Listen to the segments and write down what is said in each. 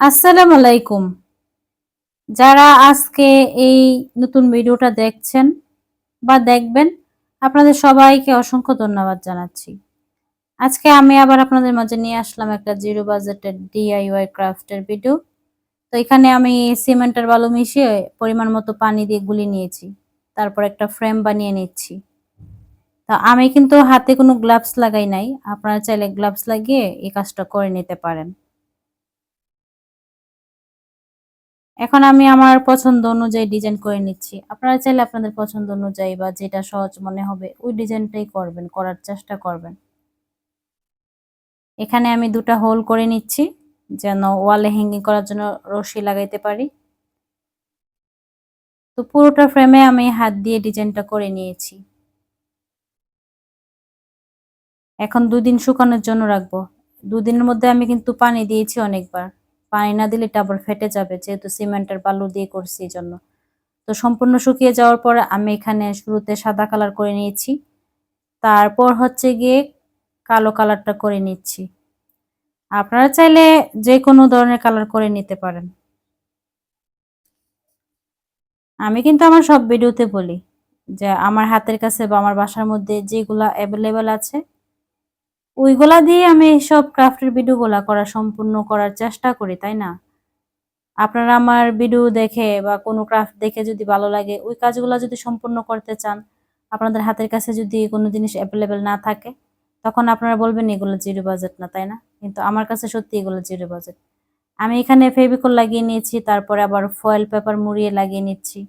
আসসালামু আলাইকুম। যারা আজকে এই নতুন ভিডিওটা দেখছেন বা দেখবেন, আপনাদের সবাইকে অসংখ্য ধন্যবাদ জানাচ্ছি। আজকে আমি আবার আপনাদের মাঝে নিয়ে আসলাম একটা জিরো বাজেটের ডিআইওয়াই ক্রাফটের ভিডিও। তো এখানে আমি সিমেন্টের বালু মিশিয়ে পরিমাণ মতো পানি দিয়ে গুলি নিয়েছি। তারপর একটা ফ্রেম বানিয়ে নিচ্ছি। তা আমি কিন্তু হাতে কোনো গ্লাভস লাগাই নাই। আপনারা চাইলে গ্লাভস লাগিয়ে এই কাজটা করে নিতে পারেন। এখন আমি আমার পছন্দ অনুযায়ী ডিজাইন করে নিচ্ছি। আপনারা চাইলে আপনাদের পছন্দ অনুযায়ী বা যেটা সহজ মনে হবে, ওই ডিজাইনটাই করবেন, করার চেষ্টা করবেন। এখানে আমি দুটা হোল করে নিচ্ছি, যেন ওয়ালে হ্যাঙ্গিং করার জন্য রশি লাগাইতে পারি। তো পুরোটা ফ্রেমে আমি হাত দিয়ে ডিজাইনটা করে নিয়েছি। এখন দুদিন শুকানোর জন্য রাখব। দুদিনের মধ্যে আমি কিন্তু পানি দিয়েছি অনেকবার। পানি না দিলে এটা আবার ফেটে যাবে, যেহেতু সিমেন্টের বালু দিয়ে করছি এই জন্য। তো সম্পূর্ণ শুকিয়ে যাওয়ার পর আমি এখানে শুরুতে সাদা কালার করে নিয়েছি। তারপর হচ্ছে গিয়ে কালো কালারটা করে নিচ্ছি। আপনারা চাইলে যে কোনো ধরনের কালার করে নিতে পারেন। আমি কিন্তু আমার সব ভিডিওতে বলি যে আমার হাতের কাছে বা আমার বাসার মধ্যে যেগুলা অ্যাভেলেবেল আছে ওইগুলা দিয়ে আমি সব ক্রাফটের ভিডিওগুলা করা সম্পূর্ণ করার চেষ্টা করি, তাই না? আপনারা আমার ভিডিও দেখে বা কোনো ক্রাফট দেখে যদি ভালো লাগে, ওই কাজগুলো যদি সম্পূর্ণ করতে চান, আপনাদের হাতের কাছে যদি কোনো জিনিস অ্যাভেলেবেল না থাকে, তখন আপনারা বলবেন এগুলো জিরো বাজেট না, তাই না? কিন্তু আমার কাছে সত্যি এগুলো জিরো বাজেট আমি এখানে ফেভিকল লাগিয়ে নিয়েছি, তারপরে আবার ফয়েল পেপার মুড়িয়ে লাগিয়ে নিচ্ছি।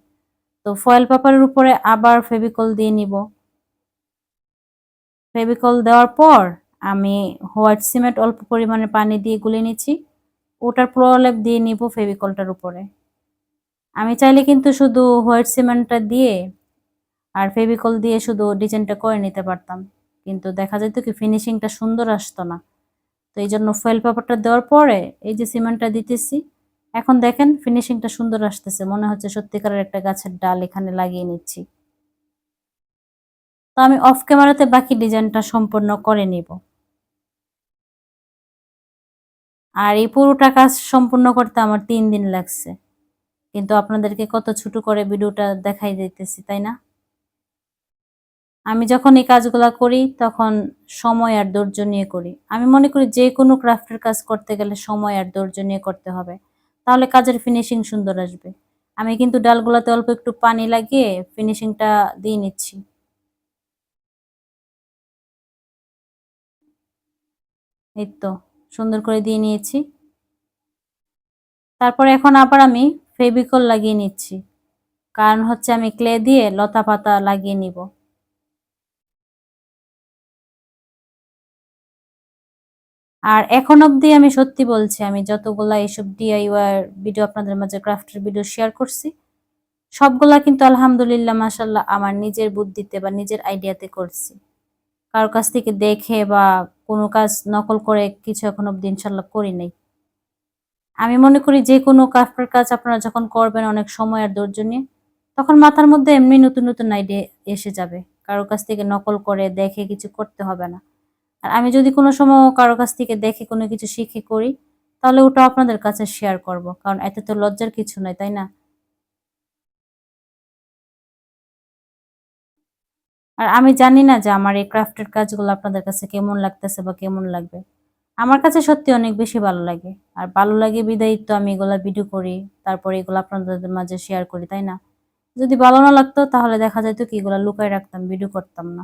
তো ফয়েল পেপারের উপরে আবার ফেভিকল দিয়ে নিব। ফেভিকল দেওয়ার পর আমি হোয়াইট সিমেন্ট অল্প পরিমাণে পানি দিয়ে গুলে নিচ্ছি। ওটার প্রলেপ দিয়ে নিব ফেভিকলটার উপরে। আমি চাইলে কিন্তু শুধু হোয়াইট সিমেন্টটা দিয়ে আর ফেভিকল দিয়ে শুধু ডিজাইনটা করে নিতে পারতাম। কিন্তু দেখা যেত কি ফিনিশিংটা সুন্দর আসতো না। তো এই জন্য ফয়েল পেপারটা দেওয়ার পরে এই যে সিমেন্টটা দিতেছি, এখন দেখেন ফিনিশিংটা সুন্দর আসতেছে। মনে হচ্ছে সত্যিকারের একটা গাছের ডাল এখানে লাগিয়ে নিচ্ছি। তো আমি অফ ক্যামেরাতে বাকি ডিজাইনটা সম্পূর্ণ করে নিব। আর এই পুরোটা কাজ সম্পূর্ণ করতে আমার তিন দিন লাগছে। কিন্তু আপনাদেরকে কত ছোট করে ভিডিওটা দেখাই দিতেছি, তাই না? আমি যখন এই কাজগুলা করি, তখন সময় আর ধৈর্য নিয়ে করি। আমি মনে করি যে কোনো ক্রাফটের কাজ করতে গেলে সময় আর ধৈর্য নিয়ে করতে হবে। তাহলে কাজের ফিনিশিং সুন্দর আসবে। আমি কিন্তু ডালগুলাতে অল্প একটু পানি লাগিয়ে ফিনিশিংটা দিয়ে নিচ্ছি। এই তো, সুন্দর করে দিয়ে নিয়েছি। তারপর এখন আবার আমি ফেবিকল লাগিয়ে নিচ্ছি। কারণ হচ্ছে আমি ক্লে দিয়ে লতা পাতা লাগিয়ে নিব। আর এখন অবধি আমি সত্যি বলছি, আমি যতগুলা এইসব ডিআইওয়ার ভিডিও আপনাদের মাঝে ক্রাফটের ভিডিও শেয়ার করছি, সবগুলা কিন্তু আলহামদুলিল্লাহ মাসাল্লাহ আমার নিজের বুদ্ধিতে বা নিজের আইডিয়াতে করছি। কারোর কাছ থেকে দেখে বা কোনো কাজ নকল করে কিছু এখন অব্দি ইনশাল্লাহ করি নাই। আমি মনে করি যে কোনো ক্রাফটের কাজ আপনারা যখন করবেন অনেক সময় আর ধৈর্য নিয়ে, তখন মাথার মধ্যে এমনি নতুন নতুন আইডিয়া এসে যাবে। কারোর কাছ থেকে নকল করে দেখে কিছু করতে হবে না। আর আমি যদি কোনো সময় কারোর কাছ থেকে দেখে কোনো কিছু শিখে করি, তাহলে ওটা আপনাদের কাছে শেয়ার করব। কারণ এতে তো লজ্জার কিছু নয় তাই না? আর আমি জানি না যে আমার এই ক্রাফটের কাজগুলো আপনাদের কাছে কেমন লাগতেছে বা কেমন লাগবে। আমার কাছে সত্যি অনেক বেশি ভালো লাগে। আর ভালো লাগে বিদায়ী তো আমি এগুলা ভিডিও করি, তারপরে এগুলো আপনাদের মাঝে শেয়ার করি, তাই না? যদি ভালো না লাগতো তাহলে দেখা যেত কি এগুলো লুকায় রাখতাম ভিডিও করতাম না।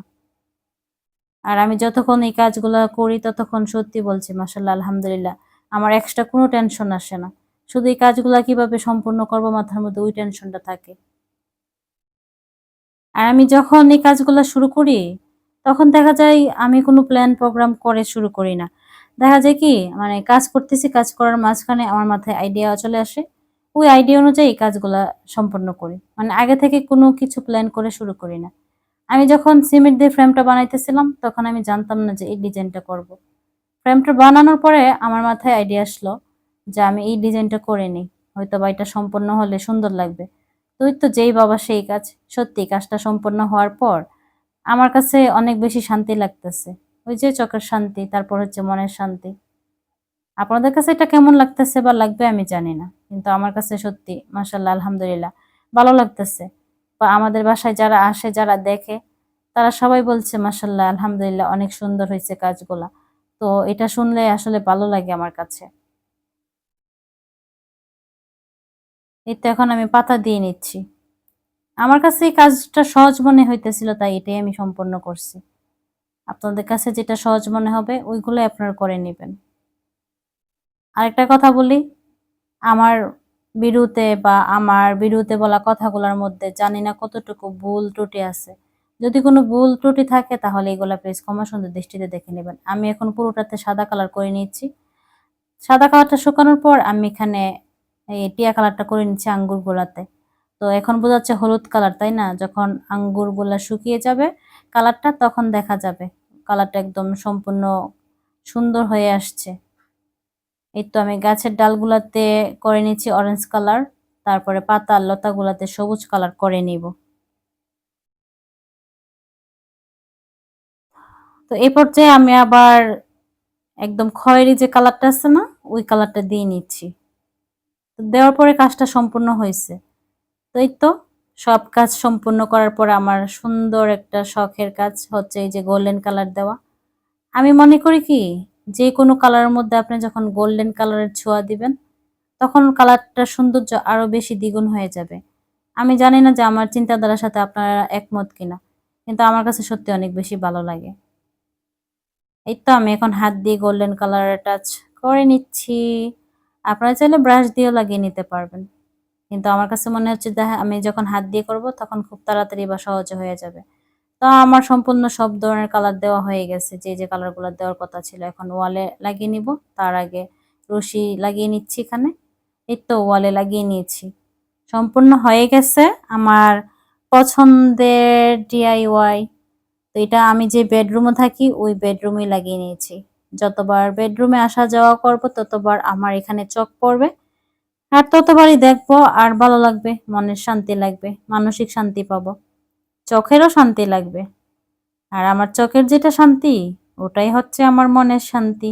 আর আমি যতক্ষণ এই কাজগুলো করি ততক্ষণ সত্যি বলছি মাসাল্লাহ আলহামদুলিল্লাহ, আমার এক্সট্রা কোনো টেনশন আসে না। শুধু এই কাজগুলো কীভাবে সম্পূর্ণ করব মাথার মধ্যে ওই টেনশনটা থাকে। আর আমি যখন এই কাজগুলো শুরু করি, তখন দেখা যায় আমি কোনো প্ল্যান প্রোগ্রাম করে শুরু করি না। দেখা যায় কি মানে কাজ করতেছি, কাজ করার মাঝখানে আমার মাথায় আইডিয়া চলে আসে। ওই আইডিয়া অনুযায়ী কাজগুলা সম্পন্ন করি। মানে আগে থেকে কোনো কিছু প্ল্যান করে শুরু করি না। আমি যখন সিমেন্ট দিয়ে ফ্রেমটা বানাইতেছিলাম, তখন আমি জানতাম না যে এই ডিজাইনটা করব। ফ্রেমটা বানানোর পরে আমার মাথায় আইডিয়া আসলো যে আমি এই ডিজাইনটা করে নিই। হয়তো বা এটা সম্পন্ন হলে সুন্দর লাগবে। তুই তো যেই বাবা সেই কাজ। সত্যি, কাজটা সম্পন্ন হওয়ার পর আমার কাছে অনেক বেশি শান্তি লাগতেছে। ওই যে চোখের শান্তি, তারপর হচ্ছে মনের শান্তি। আপনাদের কাছে এটা কেমন লাগতেছে বা লাগবে আমি জানি না, কিন্তু আমার কাছে সত্যি মাসাল্লাহ আলহামদুলিল্লাহ, ভালো লাগতেছে। বা আমাদের বাসায় যারা আসে, যারা দেখে, তারা সবাই বলছে মাসাল্লাহ আলহামদুলিল্লাহ, অনেক সুন্দর হয়েছে কাজগুলা। তো এটা শুনলে আসলে ভালো লাগে আমার কাছে। এই তো এখন আমি পাতা দিয়ে নিচ্ছি। আমার কাছে এই কাজটা সহজ মনে হইতেছিল, তাই এটাই আমি সম্পন্ন করছি। আপনাদের কাছে যেটা সহজ মনে হবে, ওইগুলো আপনারা করে নেবেন। আরেকটা কথা বলি, আমার বিরুতে বা আমার বিরুতে বলা কথাগুলোর মধ্যে জানি না কতটুকু ভুল ত্রুটি আছে। যদি কোনো ভুল ত্রুটি থাকে, তাহলে এগুলা প্লিজ ক্ষমা সুন্দর দৃষ্টিতে দেখে নেবেন। আমি এখন পুরোটাতে সাদা কালার করে নিচ্ছি সাদা কালারটা শুকানোর পর আমি এখানে টিয়া কালারটা করে নিচ্ছি আঙ্গুর গোলাতে। তো এখন বোঝা যাচ্ছে হলুদ কালার, তাই না? যখন আঙ্গুর গোলা শুকিয়ে যাবে কালারটা, তখন দেখা যাবে কালারটা একদম সম্পূর্ণ সুন্দর হয়ে আসছে। এই তো আমি গাছের ডালগুলাতে করে নিচ্ছি অরেঞ্জ কালার তারপরে পাতা লতাগুলাতে সবুজ কালার করে নিব। তো এই পর্যায়ে আমি আবার একদম খয়েরি যে কালারটা আছে না, ওই কালারটা দিয়ে নিচ্ছি। দেওয়ার পরে কাজটা সম্পূর্ণ হয়েছে। তো এই তো? সব কাজ সম্পূর্ণ করার পরে আমার সুন্দর একটা শখের কাজ হচ্ছে এই যে গোল্ডেন কালার দেওয়া। আমি মনে করি কি, যে কোনো কালারের মধ্যে আপনি যখন গোল্ডেন কালারের ছোঁয়া দিবেন, তখন কালারটার সৌন্দর্য আরও বেশি দ্বিগুণ হয়ে যাবে। আমি জানি না যে আমার চিন্তাধারার সাথে আপনারা একমত কিনা, কিন্তু আমার কাছে সত্যি অনেক বেশি ভালো লাগে। এই তো আমি এখন হাত দিয়ে গোল্ডেন কালারের টাচ করে নিচ্ছি। আপনারা চাইলে ব্রাশ দিয়েও লাগিয়ে নিতে পারবেন। কিন্তু আমার কাছে মনে হচ্ছে যে আমি যখন হাত দিয়ে করব, তখন খুব তাড়াতাড়ি বা সহজে হয়ে যাবে। তো আমার সম্পূর্ণ সব ধরনের কালার দেওয়া হয়ে গেছে। যে যে কালারগুলো দেওয়ার কথা ছিল, এখন ওয়ালে লাগিয়ে নিব। তার আগে রশি লাগিয়ে নিচ্ছি এখানে। এই তো ওয়ালে লাগিয়ে নিয়েছি। সম্পূর্ণ হয়ে গেছে আমার পছন্দের ডিআইওয়াই তো এটা আমি যে বেডরুমে থাকি, ওই বেডরুমে লাগিয়ে নিয়েছি। যতবার বেডরুমে আসা যাওয়া করব, ততবার আমার এখানে চোখ পড়বে। আর ততবারই দেখব আর ভালো লাগবে, মনের শান্তি লাগবে, মানসিক শান্তি পাবো। চোখেরও শান্তি লাগবে। আর আমার চোখের যেটা শান্তি, ওটাই হচ্ছে আমার মনের শান্তি।